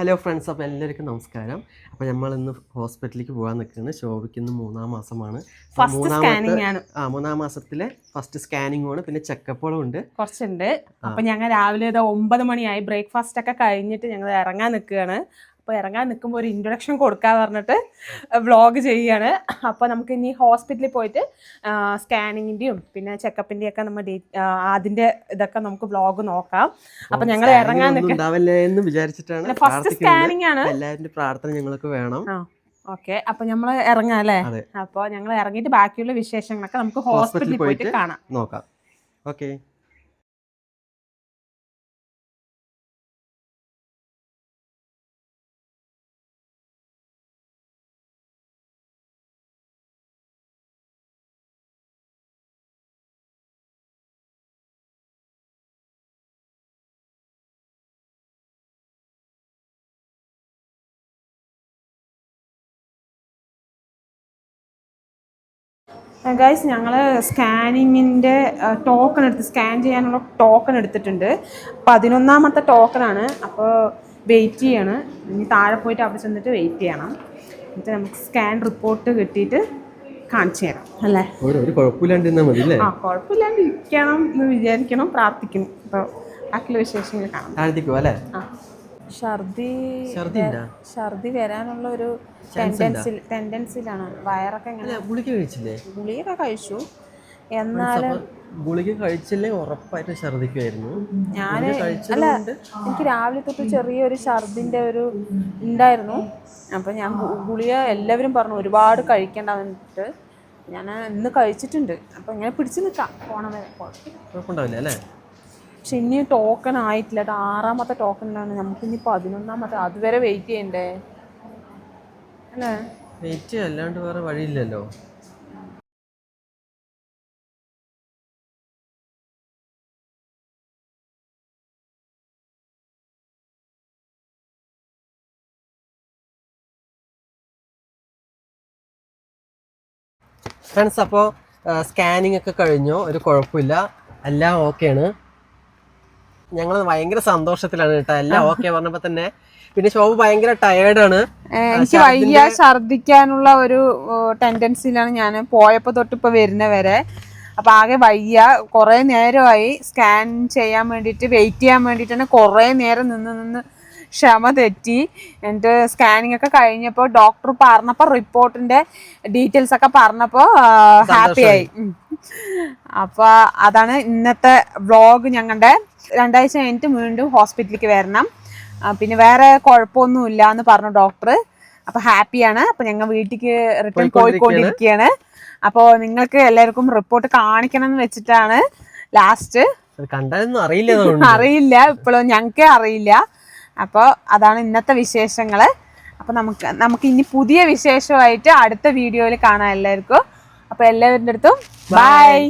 Hello friends അപ്പോൾ എല്ലാവർക്കും നമസ്കാരം. അപ്പോൾ നമ്മൾ ഇന്ന് ഹോസ്പിറ്റലിലേക്ക് പോകാൻ നിൽക്കുന്നത് ശോഭയ്ക്ക് ഇന്ന് മൂന്നാം മാസമാണ്. മൂന്നാമത്തെ- ആ മൂന്നാം മാസത്തിലെ ഫസ്റ്റ് സ്കാനിങ്ങും ആണ്. പിന്നെ ചെക്കപ്പുകളും ഉണ്ട്. കുറച്ചുണ്ട്. അപ്പോൾ ഞങ്ങൾ രാവിലെ ഇത് ഒമ്പത് മണിയായി. ബ്രേക്ക്ഫാസ്റ്റ് ഒക്കെ കഴിഞ്ഞിട്ട് ഞങ്ങൾ ഇറങ്ങാൻ നിൽക്കുകയാണ്. അപ്പോൾ ഇറങ്ങാൻ നിൽക്കുമ്പോൾ ഒരു ഇൻട്രൊഡക്ഷൻ കൊടുക്കാന്ന് പറഞ്ഞിട്ട് വ്ളോഗ് ചെയ്യാണ്. അപ്പോൾ നമുക്ക് ഇനി ഹോസ്പിറ്റലിൽ പോയിട്ട് സ്കാനിങ്ങിന്റെയും പിന്നെ ചെക്കപ്പിന്റെയും ഒക്കെ നമ്മൾ അതിന്റെ ഇതൊക്കെ നമുക്ക് വ്ളോഗ് നോക്കാം. അപ്പോൾ ഞങ്ങൾ ഇറങ്ങാൻ നിൽക്കാം എന്ന് വിചാരിച്ചിട്ടാണ് ഫസ്റ്റ്. സ്കാനിങ് ആണ്. എല്ലാവരുടെ പ്രാർത്ഥന ഞങ്ങൾക്ക് വേണം. ഓക്കെ അപ്പൊ നമ്മൾ ഇറങ്ങാം അല്ലേ? അതെ. അപ്പോൾ ഞങ്ങൾ ഇറങ്ങിയിട്ട് ബാക്കിയുള്ള വിശേഷങ്ങളൊക്കെ നമുക്ക് ഹോസ്പിറ്റലിൽ പോയിട്ട് കാണാം. നോക്കാം. ഓക്കെ ഗൈസ് ഞങ്ങൾ സ്കാനിങ്ങിന്റെ ടോക്കൺ എടുത്ത് സ്കാൻ ചെയ്യാനുള്ള ടോക്കൺ എടുത്തിട്ടുണ്ട്. പതിനൊന്നാമത്തെ ടോക്കണാണ് അപ്പോൾ വെയിറ്റ് ചെയ്യണം. ഇനി താഴെ പോയിട്ട് അവിടെ ചെന്നിട്ട് വെയിറ്റ് ചെയ്യണം. എന്നിട്ട് നമുക്ക് സ്കാൻ റിപ്പോർട്ട് കിട്ടിയിട്ട് കാണിച്ചു തരാം. അല്ലേ? ആ കുഴപ്പമില്ലാണ്ട് ഇരിക്കണം എന്ന് വിചാരിക്കണം പ്രാർത്ഥിക്കുന്നു. അപ്പോൾ ബാക്കിയുള്ള വിശേഷങ്ങൾ കാണാം. അല്ലേ? ആ. ഛർദി ഛർദി വരാനുള്ള ഒരു ടെൻഡൻസി ടെൻഡൻസിലാണ് വയറൊക്കെ ഇങ്ങനെ ഗുളിക കഴിച്ചില്ലേ? ഗുളിയൊക്കെ കഴിച്ചു. എന്നാലും ഗുളിക കഴിച്ചില്ലേ? ഉറപ്പായിട്ട് ഛർദിക്കുമായിരുന്നു ഞാൻ അല്ല എനിക്ക് രാവിലെ തൊട്ട് ചെറിയൊരു ഛർദിന്റെ ഒരു ഉണ്ടായിരുന്നു. അപ്പം ഞാൻ ഗുളിക എല്ലാവരും പറഞ്ഞു ഒരുപാട് കഴിക്കേണ്ട വന്നിട്ട് ഞാൻ ഇന്ന് കഴിച്ചിട്ടുണ്ട്. അപ്പം ഇങ്ങനെ പിടിച്ചു നിൽക്കാം പോണ വരെ കുഴപ്പമില്ല. അല്ലേ? പക്ഷെ ഇനി ടോക്കൺ ആയിട്ടില്ല. അത് ആറാമത്തെ ടോക്കണിലാണ് നമുക്കിനി പതിനൊന്നാമത്തെ അതുവരെ വെയിറ്റ് ചെയ്യണ്ടേ? അല്ലേ? വെയിറ്റ് അല്ലാണ്ട് വേറെ വഴിയില്ലല്ലോ. ഫ്രണ്ട്സ് അപ്പോൾ സ്കാനിങ് ഒക്കെ കഴിഞ്ഞു. ഒരു കുഴപ്പമില്ല. എല്ലാം ഓക്കെയാണ് ഞങ്ങൾ ഭയങ്കര സന്തോഷത്തിലാണ് കേട്ടോ. എല്ലാം ഓക്കെ പറഞ്ഞപ്പോ തന്നെ. പിന്നെ ശോഭ ഭയങ്കര ടയേർഡാണ് എനിക്ക് വയ്യ ഛർദിക്കാനുള്ള ഒരു ടെൻഡൻസിയിലാണ് ഞാൻ പോയപ്പോ തൊട്ട് വരുന്നവരെ വരുന്ന വരെ. അപ്പം ആകെ വയ്യ. കുറെ നേരമായി സ്കാൻ ചെയ്യാൻ വേണ്ടിയിട്ട് വെയിറ്റ് ചെയ്യാൻ വേണ്ടിയിട്ട് തന്നെ കുറെ നേരം നിന്ന് നിന്ന് ക്ഷമ തെറ്റി. എന്നിട്ട് സ്കാനിങ് ഒക്കെ കഴിഞ്ഞപ്പോൾ ഡോക്ടർ പറഞ്ഞപ്പോൾ റിപ്പോർട്ടിന്റെ ഡീറ്റെയിൽസ് ഒക്കെ പറഞ്ഞപ്പോൾ ഹാപ്പി ആയി. ഉം. അപ്പോൾ അതാണ് ഇന്നത്തെ വ്ളോഗ് ഞങ്ങളുടെ രണ്ടാഴ്ച കഴിഞ്ഞിട്ട് വീണ്ടും ഹോസ്പിറ്റലിലേക്ക് വരണം. പിന്നെ വേറെ കുഴപ്പമൊന്നുമില്ല എന്ന് പറഞ്ഞു ഡോക്ടർ അപ്പൊ ഹാപ്പിയാണ്. അപ്പൊ ഞങ്ങൾ വീട്ടിലേക്ക് റിട്ടേൺ പോയിക്കൊണ്ടിരിക്കുകയാണ്. അപ്പോൾ നിങ്ങൾക്ക് എല്ലാവർക്കും റിപ്പോർട്ട് കാണിക്കണം എന്ന് വെച്ചിട്ടാണ് ലാസ്റ്റ് അറിയില്ല അറിയില്ല. ഇപ്പോഴും ഞങ്ങൾക്ക് അറിയില്ല. അപ്പോൾ അതാണ് ഇന്നത്തെ വിശേഷങ്ങൾ അപ്പോൾ നമുക്ക് നമുക്ക് ഇനി പുതിയ വിശേഷമായിട്ട് അടുത്ത വീഡിയോയിൽ കാണാം എല്ലാവർക്കും. അപ്പോൾ എല്ലാവരുടെ അടുത്തും ബൈ